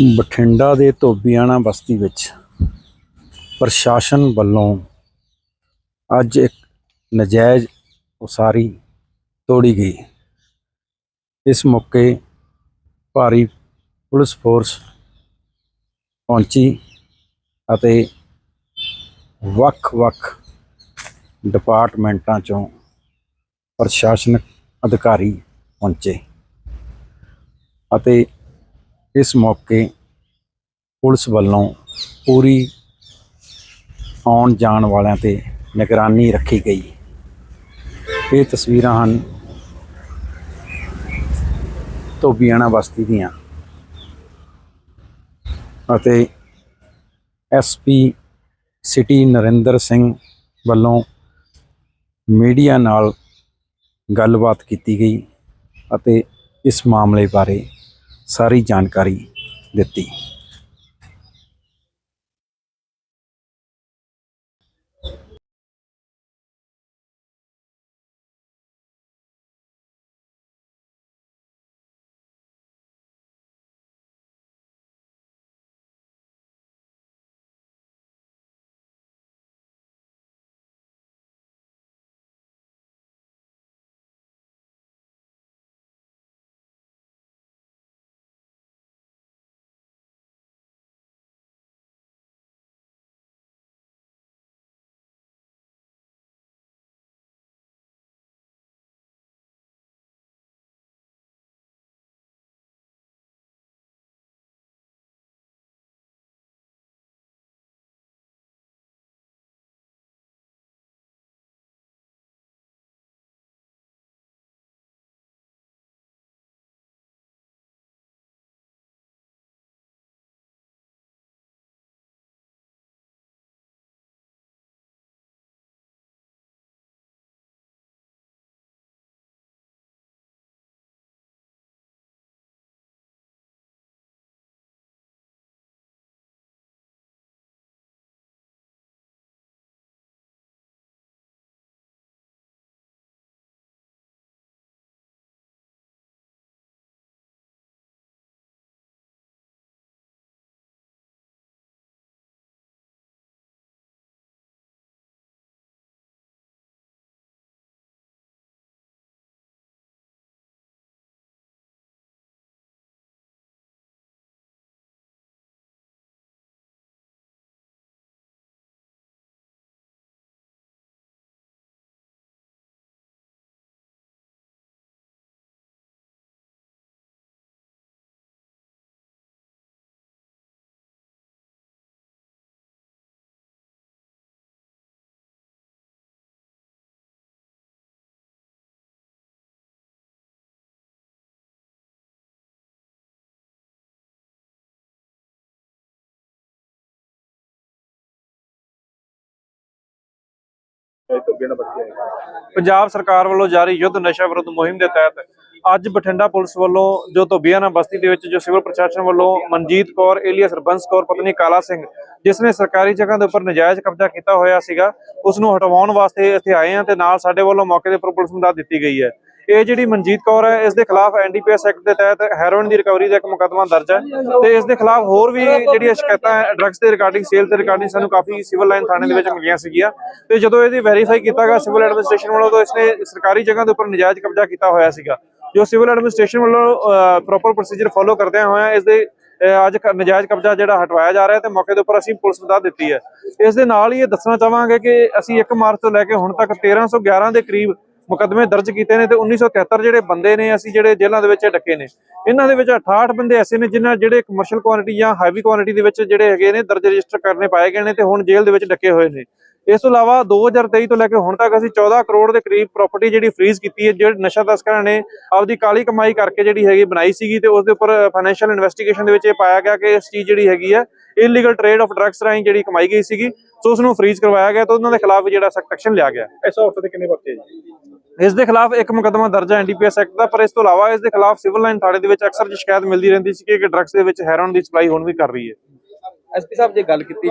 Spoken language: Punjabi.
ਬਠਿੰਡਾ ਦੇ ਧੋਬੀਆਣਾ ਬਸਤੀ ਵਿੱਚ ਪ੍ਰਸ਼ਾਸਨ ਵੱਲੋਂ ਅੱਜ ਇੱਕ ਨਜਾਇਜ਼ ਉਸਾਰੀ ਤੋੜੀ ਗਈ। ਇਸ ਮੌਕੇ ਭਾਰੀ ਪੁਲਿਸ ਫੋਰਸ ਪਹੁੰਚੀ ਅਤੇ ਵੱਖ-ਵੱਖ ਡਿਪਾਰਟਮੈਂਟਾਂ ਚੋਂ ਪ੍ਰਸ਼ਾਸਨਿਕ ਅਧਿਕਾਰੀ ਪਹੁੰਚੇ ਅਤੇ ਇਸ ਮੌਕੇ ਪੁਲਿਸ ਵੱਲੋਂ ਪੂਰੀ ਆਉਣ ਜਾਣ ਵਾਲਿਆਂ ਤੇ ਨਿਗਰਾਨੀ ਰੱਖੀ ਗਈ। ਇਹ ਤਸਵੀਰਾਂ ਹਨ ਧੋਬੀਆਣਾ ਬਸਤੀ ਦੀਆਂ ਅਤੇ ਐਸਪੀ ਸਿਟੀ ਨਰਿੰਦਰ ਸਿੰਘ ਵੱਲੋਂ ਮੀਡੀਆ ਨਾਲ ਗੱਲਬਾਤ ਕੀਤੀ ਗਈ ਅਤੇ ਇਸ ਮਾਮਲੇ ਬਾਰੇ ਸਾਰੀ ਜਾਣਕਾਰੀ ਦਿੱਤੀ। ਪੰਜਾਬ ਸਰਕਾਰ ਵੱਲੋਂ ਜਾਰੀ ਯੁੱਧ ਨਸ਼ਾ ਵਿਰੁੱਧ ਮੁਹਿੰਮ ਦੇ ਤਹਿਤ ਅੱਜ ਬਠਿੰਡਾ ਪੁਲਿਸ ਵੱਲੋਂ ਜੋ ਧੋਬੀਆਣਾ ਬਸਤੀ ਦੇ ਵਿੱਚ ਜੋ ਸਿਵਲ ਪ੍ਰਸ਼ਾਸਨ ਵੱਲੋਂ ਮਨਜੀਤ ਕੌਰ, ਏਲੀਅਸ ਰਬੰਸ ਕੌਰ, ਪਤਨੀ ਕਾਲਾ ਸਿੰਘ, ਜਿਸ ਨੇ ਸਰਕਾਰੀ ਜਗ੍ਹਾ ਦੇ ਉੱਪਰ ਨਜਾਇਜ਼ ਕਬਜ਼ਾ ਕੀਤਾ ਹੋਇਆ ਸੀਗਾ, ਉਸ ਨੂੰ ਹਟਵਾਉਣ ਵਾਸਤੇ ਇੱਥੇ ਆਏ ਆ ਤੇ ਨਾਲ ਸਾਡੇ ਵੱਲੋਂ ਮੌਕੇ ਦੇ ਉੱਪਰ ਪੁਲਿਸ ਨੂੰ ਦੱਸ ਦਿੱਤੀ ਗਈ ਹੈ। ਇਹ ਜਿਹੜੀ ਮਨਜੀਤ ਕੌਰ ਹੈ, ਇਸ ਦੇ ਖਿਲਾਫ ਐਨਡੀਪੀਐਸ ਐਕਟ ਦੇ ਤਹਿਤ ਹੈਰੋਇਨ ਦੀ ਰਿਕਵਰੀ ਦਾ ਇੱਕ ਮੁਕੱਦਮਾ ਦਰਜ ਹੈ ਤੇ ਇਸ ਦੇ ਖਿਲਾਫ ਹੋਰ ਵੀ ਜਿਹੜੀਆਂ ਸ਼ਿਕਾਇਤਾਂ ਡਰੱਗਸ ਦੇ ਰਿਗਾਰਡਿੰਗ ਸੇਲ ਤੇ ਰਿਗਾਰਡਿੰਗ ਸਾਨੂੰ ਕਾਫੀ ਸਿਵਲ ਲਾਈਨ ਥਾਣੇ ਦੇ ਵਿੱਚ ਮਿਲੀਆਂ ਸੀਗੀਆਂ ਤੇ ਜਦੋਂ ਇਹਦੀ ਵੈਰੀਫਾਈ ਕੀਤਾ ਗਿਆ ਸਿਵਲ ਐਡਮਿਨਿਸਟ੍ਰੇਸ਼ਨ ਵੱਲੋਂ ਤਾਂ ਇਸਨੇ ਸਰਕਾਰੀ ਜਗ੍ਹਾ ਦੇ ਉੱਪਰ ਨਜਾਇਜ਼ ਕਬਜ਼ਾ ਕੀਤਾ ਹੋਇਆ ਸੀਗਾ। ਜੋ ਸਿਵਲ ਐਡਮਿਨਿਸਟ੍ਰੇਸ਼ਨ ਵੱਲੋਂ ਪ੍ਰੋਪਰ ਪ੍ਰੋਸੀਜਰ ਫੋਲੋ ਕਰਦਿਆਂ ਹੋਇਆ ਇਸ ਦੇ ਅੱਜ ਨਜਾਇਜ਼ ਕਬਜ਼ਾ ਜਿਹੜਾ ਹਟਵਾਇਆ ਜਾ ਰਿਹਾ ਤੇ ਮੌਕੇ ਦੇ ਉੱਪਰ ਅਸੀਂ ਪੁਲਿਸ ਨੂੰ ਦੱਸ ਦਿੱਤੀ ਹੈ। ਇਸ ਦੇ ਨਾਲ ਹੀ ਇਹ ਦੱਸਣਾ ਚਾਹਾਂਗੇ ਕਿ ਅਸੀਂ 1 ਮਾਰਚ ਤੋਂ ਲੈ ਕੇ ਹੁਣ ਤੱਕ 1311 ਦੇ ਕਰੀਬ ਮੁਕੱਦਮੇ ਦਰਜ ਕੀਤੇ ਨੇ ਤੇ 1973 ਜਿਹੜੇ ਬੰਦੇ ਨੇ, ਅਸੀਂ ਜਿਹੜੇ ਜੇਲ੍ਹਾਂ ਦੇ ਵਿੱਚ ਡੱਕੇ ਨੇ। ਇਹਨਾਂ ਦੇ ਵਿੱਚ 68 ਬੰਦੇ ਐਸੇ ਨੇ ਜਿਨ੍ਹਾਂ ਜਿਹੜੇ ਕਮਰਸ਼ੀਅਲ ਕੁਆਂਟੀਟੀ ਜਾਂ ਹਾਈਵੀ ਕੁਆਂਟੀਟੀ ਦੇ ਵਿੱਚ ਜਿਹੜੇ ਹੈਗੇ ਨੇ, ਦਰਜ ਰਜਿਸਟਰ ਕਰਨੇ ਪਾਏ ਗਏ ਨੇ ਤੇ ਹੁਣ ਜੇਲ੍ਹ ਦੇ ਵਿੱਚ ਡੱਕੇ ਹੋਏ ਨੇ। ਇਸ ਤੋਂ ਇਲਾਵਾ 2023 ਤੋਂ ਲੈ ਕੇ ਹੁਣ ਤੱਕ ਅਸੀਂ 14 ਕਰੋੜ ਦੇ ਕਰੀਬ ਪ੍ਰਾਪਰਟੀ ਜਿਹੜੀ ਫ੍ਰੀਜ਼ ਕੀਤੀ ਹੈ, ਜਿਹੜੇ ਨਸ਼ਾ ਤਸਕਰਾਂ ਨੇ ਆਪਦੀ ਕਾਲੀ ਕਮਾਈ ਕਰਕੇ ਜਿਹੜੀ ਹੈਗੀ ਬਣਾਈ ਸੀਗੀ ਤੇ ਉਸ ਦੇ ਉੱਪਰ ਫਾਈਨੈਂਸ਼ੀਅਲ ਇਨਵੈਸਟੀਗੇਸ਼ਨ ਦੇ ਵਿੱਚ ਇਹ ਪਾਇਆ ਗਿਆ ਕਿ ਇਸ ਚੀਜ਼ ਜਿਹੜੀ ਹੈਗੀ ਹੈ ਇਲੀਗਲ ਟ੍ਰੇਡ ਆਫ ਡਰੱਗਸ ਰਾਹੀਂ ਜਿਹੜੀ ਕਮਾਈ ਗਈ ਸੀਗੀ, ਸੋ ਉਸ ਨੂੰ ਫ੍ਰੀਜ਼ ਕਰਵਾਇਆ ਗਿਆ ਤੇ ਉਹਨਾਂ ਦੇ ਖਿਲਾਫ ਜਿਹੜਾ ਸਖਤ ਐਕਸ਼ਨ ਲਿਆ ਗਿਆ। ਇਸ ਔਰਤ ਦੇ ਕਿੰਨੇ ਬੱਚੇ ਜੀ? ਇਸ ਦੇ ਖਿਲਾਫ ਇੱਕ ਮੁਕਦਮਾ ਦਰਜ ਹੈ ਐਨਡੀਪੀਐਸ ਐਕਟ ਦਾ, ਪਰ ਇਸ ਤੋਂ ਇਲਾਵਾ ਇਸ ਦੇ ਖਿਲਾਫ ਸਿਵਲ ਲਾਈਨ ਥਾਣੇ ਦੇ ਵਿੱਚ ਅਕਸਰ ਸ਼ਿਕਾਇਤ ਮਿਲਦੀ ਰਹਿੰਦੀ ਸੀ ਕਿ ਡਰੱਗਸ ਦੇ ਵਿੱਚ ਹੈਰੋਨ ਦੀ ਸਪਲਾਈ ਹੁਣ ਵੀ ਕਰ ਰਹੀ ਹੈ। ਐਸਪੀ ਸਾਹਿਬ, ਜੇ ਗੱਲ ਕੀਤੀ